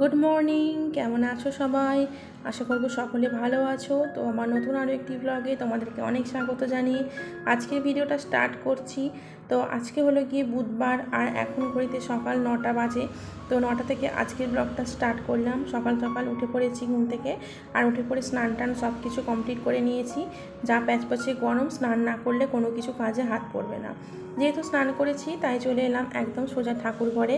Good morning কেমন আছো সবাই? আশা করব সকলে ভালো আছো। তো আমার নতুন আরও একটি ব্লগে তোমাদেরকে অনেক স্বাগত জানিয়ে আজকের ভিডিওটা স্টার্ট করছি। তো আজকে হলো গিয়ে বুধবার আর এখন ঘড়িতে সকাল নটা বাজে। তো নটা থেকে আজকের ব্লগটা স্টার্ট করলাম। সকাল সকাল উঠে পড়েছি ঘুম থেকে আর উঠে পড়ে স্নান টান সব কিছু কমপ্লিট করে নিয়েছি। যা প্যাচ প্যাচে গরম, স্নান না করলে কোনো কিছু কাজে হাত পড়বে না। যেহেতু স্নান করেছি, তাই চলে এলাম একদম সোজা ঠাকুর ঘরে।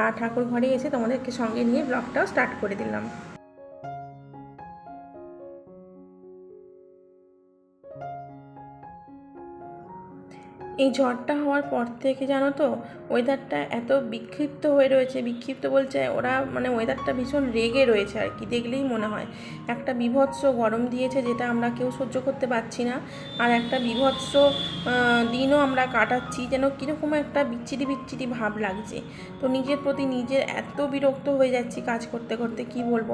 আর ঠাকুর ঘরে এসে তোমাদেরকে সঙ্গে নিয়ে ব্লগটাও স্টার্ট করে দিলাম। এই ঝড়টা হওয়ার পর থেকে জানো তো ওয়েদারটা এত বিক্ষিপ্ত হয়ে রয়েছে, বিক্ষিপ্ত বলছে ওরা মানে ওয়েদারটা ভীষণ রেগে রয়েছে আর কি, দেখলেই মনে হয়। একটা বিভৎস গরম দিয়েছে যেটা আমরা কেউ সহ্য করতে পারছি না, আর একটা বিভৎস দিনও আমরা কাটাচ্ছি, যেন কীরকম একটা বিচ্ছিরি বিচ্ছিরি ভাব লাগছে। তো নিজের প্রতি নিজের এত বিরক্ত হয়ে যাচ্ছি কাজ করতে করতে, কি বলব?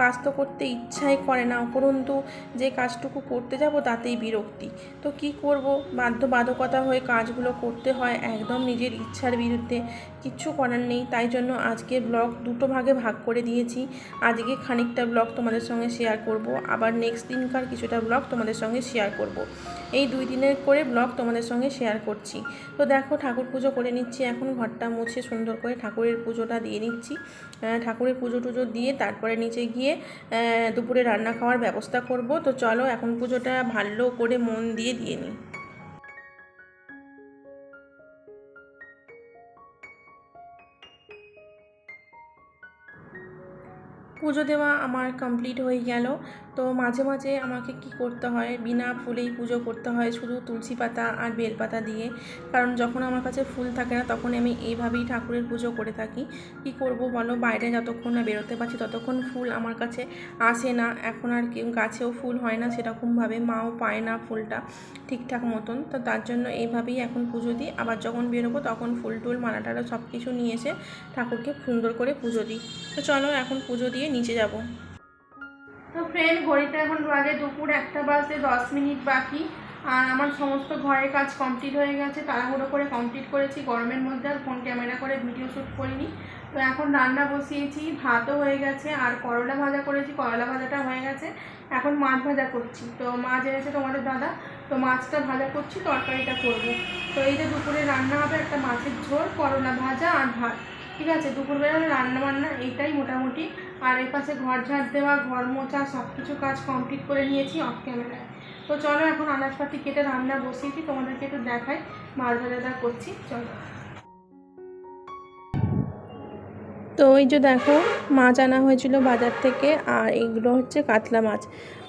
কাজ তো করতে ইচ্ছাই করে না, উপরন্তু যে কাজটুকু করতে যাব তাতেই বিরক্তি। তো কি করব? বাধ্য বাধকতা হয়ে কাজগুলো করতে হয় একদম নিজের ইচ্ছার বিরুদ্ধে। কিচ্ছু করার নেই, তাই জন্য আজকে ব্লগ দুটো ভাগে ভাগ করে দিয়েছি। আজকে খানিকটা ব্লগ তোমাদের সঙ্গে শেয়ার করব, আবার নেক্সট দিনকার কিছুটা ব্লগ তোমাদের সঙ্গে শেয়ার করব। এই দুই দিনের করে ব্লগ তোমাদের সঙ্গে শেয়ার করছি। তো দেখো ঠাকুর পুজো করে নিচ্ছি, এখন ঘরটা মুছে সুন্দর করে ঠাকুরের পুজোটা দিয়ে নিচ্ছি। ঠাকুরের পুজো টুজো দিয়ে তারপরে নিচে গিয়ে দুপুরে রান্না খাওয়ার ব্যবস্থা করব। তো চলো এখন পুজোটা ভালো করে মন দিয়ে দিয়ে নিই। পুজো দেওয়া আমার কমপ্লিট হয়ে গেল। তো মাঝে মাঝে আমাকে কি করতে হয়, বিনা ফুলেই পুজো করতে হয় শুধু তুলসী পাতা আর বেলপাতা দিয়ে। কারণ যখন আমার কাছে ফুল থাকে না, তখন আমি এইভাবেই ঠাকুরের পুজো করে থাকি। কি করব বলো? বাইরে যতক্ষণ না বেরোতে পারছি, ততক্ষণ ফুল আমার কাছে আসে না। এখন আর কেউ গাছেও ফুল হয় না সেরকমভাবে, মাও পায় না ফুলটা ঠিকঠাক মতন। তো তার জন্য এইভাবেই এখন পুজো দিই। আবার যখন বেরোবো তখন ফুল টুল মালা টালা সব কিছু নিয়ে এসে ঠাকুরকে সুন্দর করে পুজো দিই। তো চলো এখন পুজো দিয়ে নিচে যাব। তো ফ্রেন্ড ঘড়িতে এখন বাজে দুপুর একটা বাজে দশ মিনিট বাকি। আর আমার সমস্ত ঘরের কাজ কমপ্লিট হয়ে গেছে, তাড়াহুড়ো করে কমপ্লিট করেছি। গরমের মধ্যে আর ফোন ক্যামেরা করে ভিডিও শ্যুট করিনি। তো এখন রান্না বসিয়েছি, ভাতও হয়ে গেছে, আর করলা ভাজা করেছি, করলা ভাজাটা হয়ে গেছে। এখন মাছ ভাজা করছি। তো মাছ এনেছে তোমাদের দাদা, তো মাছটা ভাজা করছি, তরকারিটা করব। তো এই যে দুপুরে রান্না হবে একটা মাছের ঝোল, করলা ভাজা আর ভাত। ঠিক আছে, দুপুরবেলা রান্না বান্না এইটাই মোটামুটি। আর এর পাশে ঘর ঝাড় দেওয়া, ঘর মোচা সব কিছু কাজ কমপ্লিট করে নিয়েছি অফ ক্যামেরায় তো চলো এখন আনাজপাতি কেটে রান্না বসিয়েছি, তোমাদেরকে একটু দেখাই মাছ ভাজাটা করছি, চলো। তো ওই যে দেখো, মাছ আনা হয়েছিল বাজার থেকে, আর এইগুলো হচ্ছে কাতলা মাছ।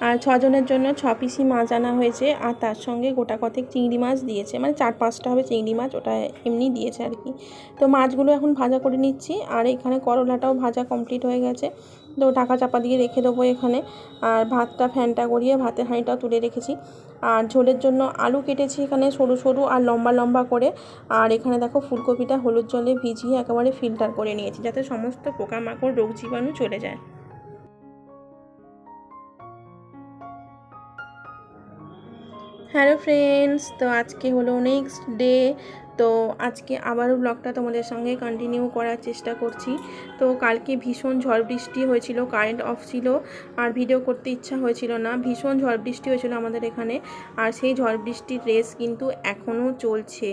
আর ছজনের জন্য ছ পিসি মাছ আনা হয়েছে, আর তার সঙ্গে গোটা কতেক চিংড়ি মাছ দিয়েছে। মানে চার পাঁচটা হবে চিংড়ি মাছ, ওটা এমনি দিয়েছে আর কি। তো মাছগুলো এখন ভাজা করে নিচ্ছি, আর এখানে করলাটাও ভাজা কমপ্লিট হয়ে গেছে। তো ঢাকা চাপা দিয়ে রেখে দেবো এখানে। আর ভাতটা, ফ্যানটা গড়িয়ে ভাতের হাঁড়িটাও তুলে রেখেছি। আর ঝোলের জন্য আলু কেটেছি এখানে সরু সরু আর লম্বা লম্বা করে। আর এখানে দেখো ফুলকপিটা হলুদ জলে ভিজিয়ে একেবারে ফিল্টার করে নিয়েছি, যাতে সমস্ত পোকামাকড়, রোগ জীবাণু চলে যায়। হ্যালো ফ্রেন্ডস, তো আজকে হলো নেক্সট ডে। তো আজকে আবারও ব্লগটা তোমাদের সঙ্গে কন্টিনিউ করার চেষ্টা করছি। তো কালকে ভীষণ ঝড় বৃষ্টি হয়েছিল কারেন্ট অফ ছিল, আর ভিডিও করতে ইচ্ছা হয়েছিল না। ভীষণ ঝড় বৃষ্টি হয়েছিল আমাদের এখানে, আর সেই ঝড় বৃষ্টির রেস কিন্তু এখনও চলছে।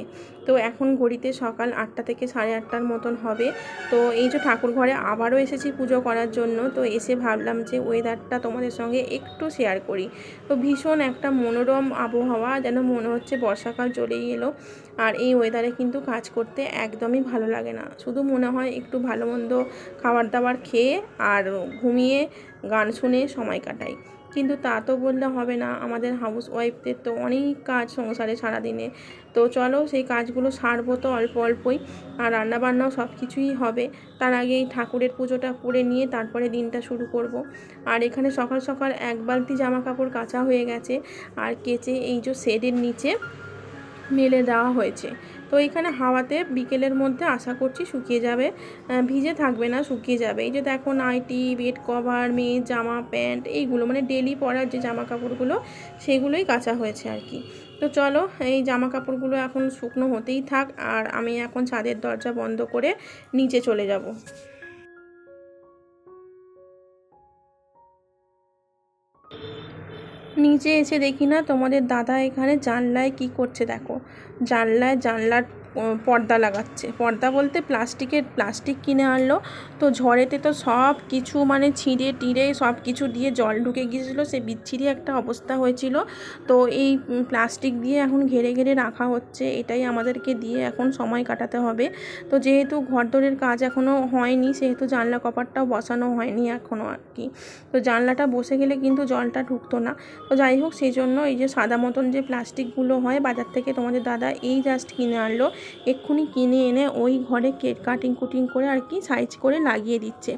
তো এখন ঘড়িতে সকাল আটটা থেকে সাড়ে আটটার মতন হবে। তো এই যে ঠাকুর ঘরে আবারও এসেছি পুজো করার জন্য, তো এসে ভাবলাম যে ওয়েদারটা তোমাদের সঙ্গে একটু শেয়ার করি। তো ভীষণ একটা মনোরম আবহাওয়া, যেন মনে হচ্ছে বর্ষাকাল চলেই এলো, আর এই ওয়েদারে কিন্তু কাজ করতে একদমই ভালো লাগে না। শুধু মনে হয় একটু ভালো মন্দ খাবার দাবার খেয়ে আর ঘুমিয়ে গান শুনে সময় কাটাই। কিন্তু তা তো বললে হবে না, আমাদের হাউস ওয়াইফদের তো অনেক কাজ সংসারে সারাদিনে। তো চলো সেই কাজগুলো সারবো তো অল্প অল্পই আর রান্নাবান্নাও সব কিছুই হবে। তার আগে এই ঠাকুরের পুজোটা করে নিয়ে তারপরে দিনটা শুরু করব। আর এখানে সকাল সকাল এক বালতি জামা কাপড় কাচা হয়ে গেছে আর কেচে এই যে শেডের নিচে মেলে দেওয়া হয়েছে। তো এখানে হাওয়াতে বিকেলের মধ্যে আশা করছি শুকিয়ে যাবে ভিজে থাকবে না, শুকিয়ে যাবে। এই যে দেখো নাইটি, বেড কভার মেয়ে জামা, প্যান্ট, এইগুলো মানে ডেলি পরার যে জামা কাপড়গুলো সেগুলোই কাঁচা হয়েছে আর কি। তো চলো, এই জামা কাপড়গুলো এখন শুকনো হতেই থাক, আর আমি এখন ছাদের দরজা বন্ধ করে নিচে চলে যাব। নিচে এসে দেখি না তোমাদের দাদা এখানে জানলায় কি করছে দেখো। জানলায় জানলার পর্দা লাগাচ্ছে। পর্দা বলতে প্লাস্টিকের, প্লাস্টিক কিনে আনলো। তো ঝড়েতে তো সব কিছু মানে ছিঁড়ে টিড়ে সব কিছু দিয়ে জল ঢুকে গিয়েছিল। সে বিচ্ছিরি একটা অবস্থা হয়েছিল। তো এই প্লাস্টিক দিয়ে এখন ঘেরে ঘেরে রাখা হচ্ছে। এটাই আমাদেরকে দিয়ে এখন সময় কাটাতে হবে। তো যেহেতু ঘরদোরের কাজ এখনও হয়নি, সেহেতু জানলা কপারটাও বসানো হয়নি এখনও আর কি। তো জানলাটা বসে গেলে কিন্তু জলটা ঢুকতো না। তো যাই হোক, সেই জন্য এই যে সাদা মতন যে প্লাস্টিকগুলো হয়, বাজার থেকে তোমাদের দাদা এই জাস্ট কিনে আনলো। এক্ষুনি কিনে এনে ওই ঘরে কেট কাটিং কুটিং করে আর কি সাইজ করে লাগিয়ে দিচ্ছে।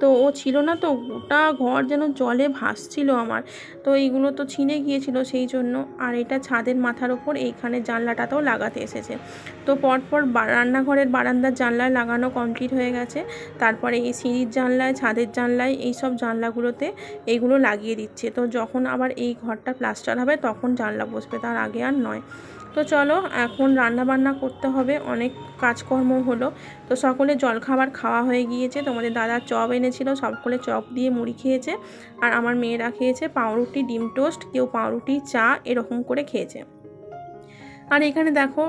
তো ও ছিল না তো, গোটা ঘর যেন জলে ভাসছিল আমার। তো এইগুলো তো ছিঁড়ে গিয়েছিল সেই জন্য। আর এটা ছাদের মাথার ওপর, এইখানে জানলাটাতেও লাগাতে এসেছে। তো পরপর রান্নাঘরের বারান্দার জানলায় লাগানো কমপ্লিট হয়ে গেছে। তারপরে এই সিঁড়ির জানলায়, ছাদের জানলায় এই সব জানলাগুলোতে এইগুলো লাগিয়ে দিচ্ছে। তো যখন আবার এই ঘরটা প্লাস্টার হবে, তখন জানলা বসবে। তার আগে আর নয়। তো চলো, এখন রান্না বান্না করতে হবে। অনেক কাজকর্ম হলো। তো সকলে জলখাবার খাওয়া হয়ে গিয়েছে। তোমাদের দাদা চপ এনেছিল সকলে চপ দিয়ে মুড়ি খেয়েছে। আর আমার মেয়েরা খেয়েছে পাউরুটি, ডিম টোস্ট, কেউ পাউরুটি, চা, এরকম করে খেয়েছে। আর এখানে দেখো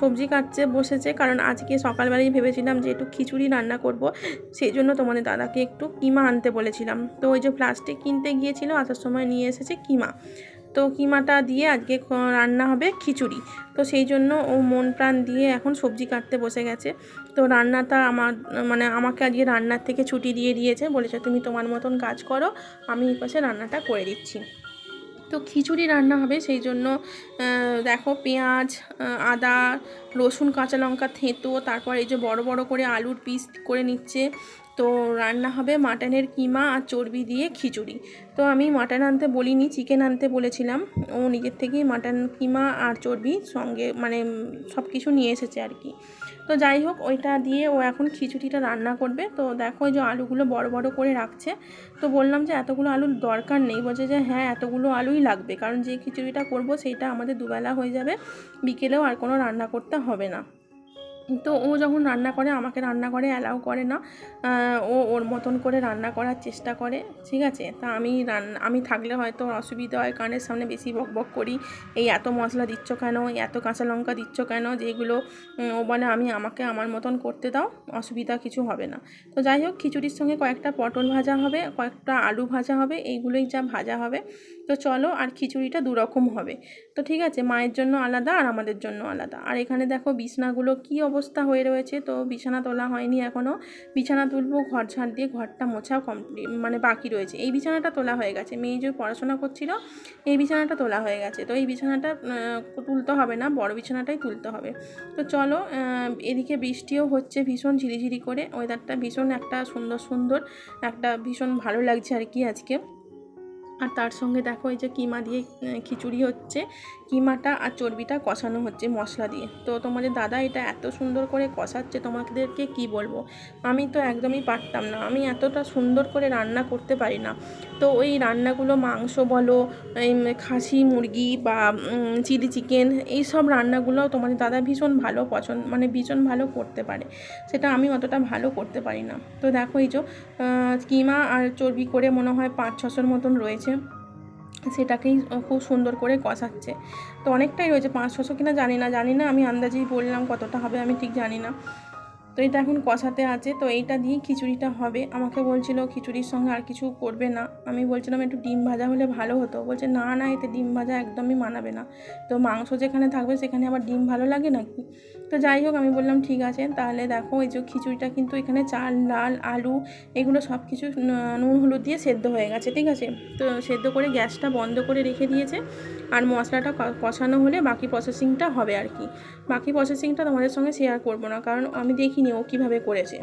সবজি কাটছে, বসেছে। কারণ আজকে সকালবেলায় ভেবেছিলাম যে একটু খিচুড়ি রান্না করব। সেই জন্য তোমাদের দাদাকে একটু কিমা আনতে বলেছিলাম। তো ওই যে প্লাস্টিক কিনতে গিয়েছিল, আসার সময় নিয়ে এসেছে কিমা। তো কিমাটা দিয়ে আজকে রান্না হবে খিচুড়ি। তো সেই জন্য ও মন প্রাণ দিয়ে এখন সবজি কাটতে বসে গেছে। তো রান্নাটা আমার মানে আমাকে আজকে রান্নার থেকে ছুটি দিয়ে দিয়েছে। বলেছে, তুমি তোমার মতন কাজ করো, আমি এই পাশে রান্নাটা করে দিচ্ছি। তো খিচুড়ি রান্না হবে, সেই জন্য দেখো পেঁয়াজ আদা, রসুন, কাঁচা লঙ্কা, থেঁতো, তারপর এই যে বড় বড় করে আলুর পিস করে নিচ্ছে। তো রান্না হবে মাটনের কিমা আর চর্বি দিয়ে খিচুড়ি। তো আমি মাটন আনতে বলিনি, চিকেন আনতে বলেছিলাম। ও নিজের থেকেই মাটন, কিমা আর চর্বি সঙ্গে মানে সব কিছু নিয়ে এসেছে আর কি। তো যাই হোক, ওইটা দিয়ে ও এখন খিচুড়িটা রান্না করবে। তো দেখো যে আলুগুলো বড় বড় করে রাখছে। তো বললাম যে এতগুলো আলুর দরকার নেই। বলছে যে হ্যাঁ এতগুলো আলুই লাগবে। কারণ যে খিচুড়িটা করব, সেইটা আমাদের দুবেলা হয়ে যাবে। বিকেলেও আর কোনো রান্না করতে হবে না। তো ও যখন রান্না করে, আমাকে রান্না করে অ্যালাউ করে না ও ওর মতন করে রান্না করার চেষ্টা করে, ঠিক আছে? তা আমি রান্না আমি থাকলে হয়তো অসুবিধা হয় কানের সামনে বেশি বক বক করি। এই এত মশলা দিচ্ছ কেন? এত কাঁচা লঙ্কা দিচ্ছ কেন? যেগুলো ও বলে, আমি আমাকে আমার মতন করতে দাও, অসুবিধা কিছু হবে না। তো যাই হোক, খিচুড়ির সঙ্গে কয়েকটা পটল ভাজা হবে, কয়েকটা আলু ভাজা হবে, এইগুলোই যা ভাজা হবে। তো চলো আর খিচুড়িটা দুরকম হবে। তো ঠিক আছে, মায়ের জন্য আলাদা আর আমাদের জন্য আলাদা। আর এখানে দেখো বিছনাগুলো কি অবস্থা হয়ে রয়েছে। তো বিছানা তোলা হয়নি এখনও বিছানা তুলবো, ঘর ঝাড় দিয়ে ঘরটা মোছা কমপ্লিট মানে বাকি রয়েছে। এই বিছানাটা তোলা হয়ে গেছে। মেয়ে যে পড়াশোনা করছিল, এই বিছানাটা তোলা হয়ে গেছে। তো এই বিছানাটা তুলতে হবে না, বড় বিছানাটাই তুলতে হবে। তো চলো এদিকে বৃষ্টিও হচ্ছে ভীষণ ঝিরিঝিরি করে। ওয়েদারটা ভীষণ একটা সুন্দর সুন্দর, একটা ভীষণ ভালো লাগছে আর কি আজকে। আর তার সঙ্গে দেখো এই যে কিমা দিয়ে খিচুড়ি হচ্ছে। কিমাটা আর চর্বিটা কষানো হচ্ছে মশলা দিয়ে। তো তোমাদের দাদা এটা এত সুন্দর করে কষাচ্ছে, তোমাদেরকে কি বলব? আমি তো একদমই পারতাম না। আমি এতটা সুন্দর করে রান্না করতে পারি না। তো ওই রান্নাগুলো মাংস বলো, এই খাসি মুরগি বা চিলি চিকেন এই সব রান্নাগুলো তোমাদের দাদা ভীষণ ভালো পছন্দ মানে ভীষণ ভালো করতে পারে। সেটা আমি অতটা ভালো করতে পারি না। তো দেখো এই যে কিমা আর চর্বি করে মনে হয় পাঁচ ছশোর মতন রয়েছে। সেটাকেই খুব সুন্দর করে কষাচ্ছে। তো অনেকটাই রয়েছে পাঁচ ছশো কিনা জানি না জানি না, আমি আন্দাজেই বললাম কতটা হবে, আমি ঠিক জানি না। তো এটা এখন কষাতে আছে, তো এইটা দিয়েই খিচুড়িটা হবে। আমাকে বলছিল খিচুড়ির সঙ্গে আর কিছু করবে না। আমি বলছিলাম একটু ডিম ভাজা হলে ভালো হতো। বলছে, না না, এতে ডিম ভাজা একদমই মানাবে না। তো মাংস যেখানে থাকবে সেখানে আবার ডিম ভালো লাগে নাকি? তো যাই হোক, আমি বললাম, ঠিক আছে, তাহলে দেখো, এই যে খিচুড়িটা কিন্তু এখানে চাল, ডাল, আলু, এগুলো সব কিছু নুন, হলুদ দিয়ে সেদ্ধ হয়ে গেছে, ঠিক আছে? তো সেদ্ধ করে গ্যাসটা বন্ধ করে রেখে দিয়েছে। আর মশলাটা কষানো হলে বাকি প্রসেসিংটা হবে আর কি। বাকি প্রসেসিংটা তোমাদের সঙ্গে শেয়ার করব না, কারণ আমি দেখিনি ও কীভাবে করেছে?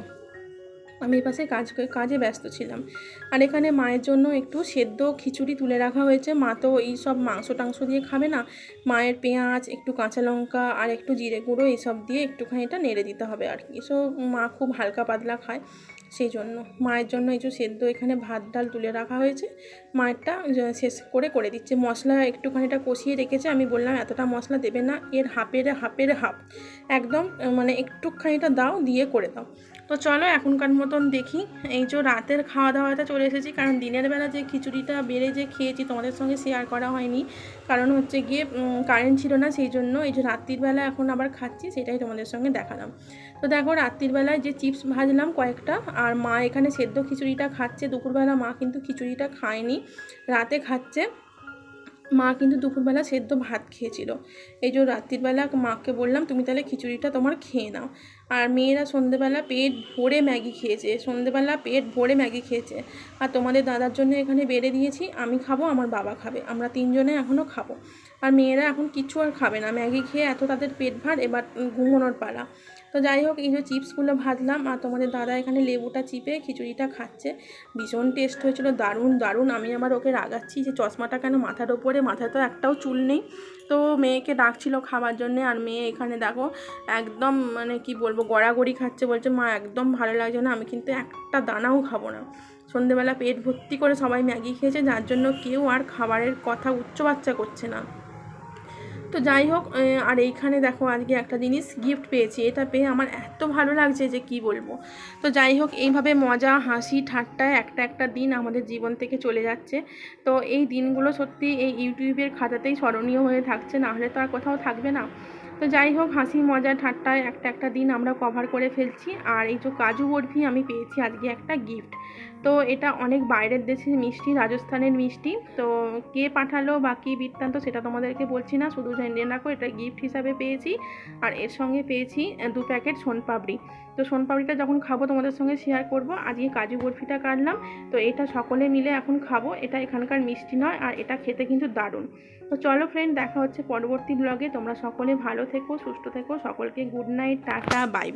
আমি পাশে কাজ কাজে ব্যস্ত ছিলাম। আর এখানে মায়ের জন্য একটু সেদ্ধ খিচুড়ি তুলে রাখা হয়েছে। মা তো এই সব মাংস টাংস দিয়ে খাবে না। মায়ের পেঁয়াজ, একটু কাঁচা লঙ্কা আর একটু জিরে গুঁড়ো এইসব দিয়ে একটুখানি এটা নেড়ে দিতে হবে আর কি। সো মা খুব হালকা পাতলা খায় সেই জন্য। মায়ের জন্য এই সেদ্ধ এখানে ভাত, ডাল তুলে রাখা হয়েছে। মায়েরটা শেষ করে করে দিচ্ছে। মশলা একটুখানিটা কষিয়ে রেখেছে। আমি বললাম, এতটা মশলা দেবে না, এর হাফের হাফের হাফ একদম মানে একটুখানিটা দাও, দিয়ে করে দাও। তো চলো, এখনকার মতন দেখি। এই যে রাতের খাওয়া দাওয়াটা চলে এসেছি, কারণ দিনের বেলা যে খিচুড়িটা বেড়ে যে খেয়েছি, তোমাদের সঙ্গে শেয়ার করা হয়নি। কারণ হচ্ছে গিয়ে কারেন্ট ছিল না, সেই জন্য এই যে রাত্রির বেলা এখন আবার খাচ্ছি, সেটাই তোমাদের সঙ্গে দেখালাম। তো দেখো, রাত্রির বেলায় যে চিপস ভাজলাম কয়েকটা, আর মা এখানে সেদ্ধ খিচুড়িটা খাচ্ছে। দুপুরবেলা মা কিন্তু খিচুড়িটা খায়নি। রাতে খাচ্ছে। মা কিন্তু দুপুরবেলা সেদ্ধ ভাত খেয়েছিল। এই যে রাত্রিবেলা মাকে বললাম, তুমি তাহলে খিচুড়িটা তোমার খেয়ে নাও। আর মেয়েরা সন্ধেবেলা পেট ভরে ম্যাগি খেয়েছে। সন্ধেবেলা পেট ভরে ম্যাগি খেয়েছে। আর তোমাদের দাদার জন্য এখানে বেড়ে দিয়েছি, আমি খাব, আমার বাবা খাবে। আমরা তিনজনে এখনও খাব। আর মেয়েরা এখন কিচ্ছু আর খাবে না। ম্যাগি খেয়ে এত তাদের পেট ভার, এবার ঘুমোনোর পালা। তো যাই হোক, এই যে চিপসগুলো ভাজলাম আর তোমাদের দাদা এখানে লেবুটা চিপে খিচুড়িটা খাচ্ছে। ভীষণ টেস্ট হয়েছিল, দারুণ দারুণ। আমি আবার ওকে রাগাচ্ছি যে চশমাটা কেন মাথার ওপরে মাথায় তো একটাও চুল নেই। তো মেয়েকে ডাকছিল খাবার জন্যে আর মেয়ে এখানে দেখো একদম মানে কি বলব, গড়াগড়ি খাচ্ছে। বলছে, মা, একদম ভালো লাগছে না, আমি কিন্তু একটা দানাও খাব না। সন্ধেবেলা পেট ভর্তি করে সবাই ম্যাগি খেয়েছে, যার জন্য কেউ আর খাবারের কথা উচ্চ বাচ্চা করছে না। তো যাই হোক আর এইখানে দেখো আজকে একটা জিনিস গিফট পেয়েছি, এটা পেয়ে আমার এত ভালো লাগছে যে কি বলব। তো যাই হোক, এইভাবে মজা, হাসি ঠাট্টায় একটা একটা দিন আমাদের জীবন থেকে চলে যাচ্ছে। তো এই দিনগুলো সত্যি এই ইউটিউবের খাতাতেই স্মরণীয় হয়ে থাকছে, না হলে তো আর কোথাও থাকবে না। তো যাই হোক, হাসি, মজা ঠাট্টায় একটা একটা দিন আমরা কভার করে ফেলছি। আর এই যে কাজু বরফি আমি পেয়েছি আজকে একটা গিফট তো এটা অনেক বাইরের দেশের মিষ্টি, রাজস্থানের মিষ্টি। তো কে পাঠালো বা কী বৃত্তান্ত সেটা তোমাদেরকে বলছি না, শুধু জেনে রাখো, এটা গিফট হিসাবে পেয়েছি। আর এর সঙ্গে পেয়েছি দু প্যাকেট সোনপাপড়ি। তো সোনপাপড়িটা যখন খাব তোমাদের সঙ্গে শেয়ার করব, আজকে কাজু বরফিটা কাটলাম। তো এটা সকলে মিলে এখন খাব, এটা এখানকার মিষ্টি নয়, আর এটা খেতে কিন্তু দারুণ। তো চলো ফ্রেন্ড দেখা হচ্ছে পরবর্তী ব্লগে তোমরা সকলে ভালো থেকো, সুস্থ থেকো, সকলকে গুড নাইট টাটা বাই